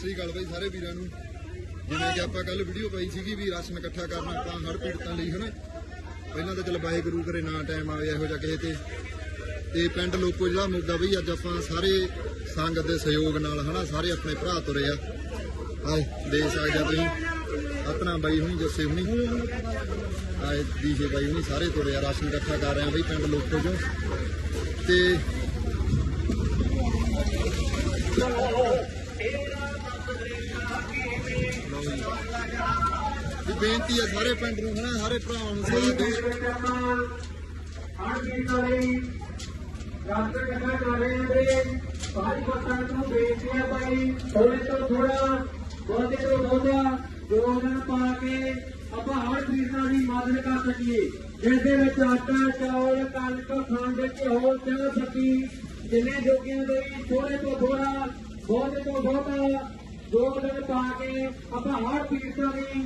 ਸ੍ਰੀ ਅਕਾਲ ਬਾਈ ਸਾਰੇ ਵੀਰਾਂ ਨੂੰ। ਜਿਵੇਂ ਕਿ ਆਪਾਂ ਕੱਲ ਵੀਡੀਓ ਪਾਈ ਸੀਗੀ ਵੀ ਰਾਸ਼ਨ ਇਕੱਠਾ ਕਰਨਾ ਆਪਾਂ ਹੜ ਪੀੜਤਾਂ ਲਈ, ਹਨਾ? ਪਹਿਲਾਂ ਤਾਂ ਚਲ ਵਾਹਿਗੁਰੂ ਕਰੇ ਨਾ ਟਾਈਮ ਆਵੇ, ਇਹੋ ਜਿਹਾ ਕਿਸੇ ਤੇ। ਤੇ ਪਿੰਡ ਲੋਕੋ ਜਿਹੜਾ ਮੋਗਾ ਬਈ, ਅੱਜ ਆਪਾਂ ਸਾਰੇ ਸੰਗਤ ਦੇ ਸਹਿਯੋਗ ਨਾਲ, ਹਨਾ, ਸਾਰੇ ਆਪਣੇ ਭਰਾ ਤੁਰੇ ਆ। ਆਏ ਦੇ ਸਕਦੇ ਤੁਸੀਂ ਆਪਣਾ ਬਾਈ ਹੁਣੀ ਜੱਸੇ ਹੁਣੀ। ਆਏ ਦੀਸ਼ੇ ਬਾਈ ਹੁਣੀ ਸਾਰੇ ਤੁਰੇ ਆ ਰਾਸ਼ਨ ਇਕੱਠਾ ਕਰ ਰਹੇ ਆ ਬਈ ਪਿੰਡ ਲੋਕੋ ਚੋਂ। ਤੇ ਵੀ ਬੇਨਤੀ ਹੈ ਸਾਰੇ ਪਿੰਡ ਨੂੰ, ਹਨਾ, ਸਾਰੇ ਭਰਾਵਾਂ ਨੂੰ ਸਾਥ ਦਿਓ ਰਾਸ਼ਟਰ ਕੱਢਾ ਕਰ ਰਹੇ ਹਾਂ ਤੇ ਸੰਗਤ ਨੂੰ ਬੇਨਤੀ ਹੈ ਭਾਈ ਥੋੜੇ ਤੋਂ ਥੋੜਾ ਬਹੁਤੇ ਤੋਂ ਬਹੁਤਾ ਯੋਗਦਾਨ ਪਾ ਕੇ ਆਪਾਂ ਹਰ ਚੀਜ਼ਾਂ ਦੀ ਮਦਦ ਕਰ ਸਕੀਏ ਜਿਸ ਦੇ ਵਿੱਚ ਆਟਾ ਚੌਲ ਕਣਕ ਖੰਡ ਘਿਓ ਚਾਹ ਪੱਤੀ ਜਿੰਨੇ ਜੋਗੀਆਂ ਦੇ ਥੋੜੇ ਤੋਂ ਥੋੜਾ ਬਹੁਤੇ ਤੋਂ ਬਹੁਤਾ ਯੋਗਦਾਨ ਪਾ ਕੇ ਆਪਾਂ ਹਰ ਤਰੀਕਾਂ ਦੀ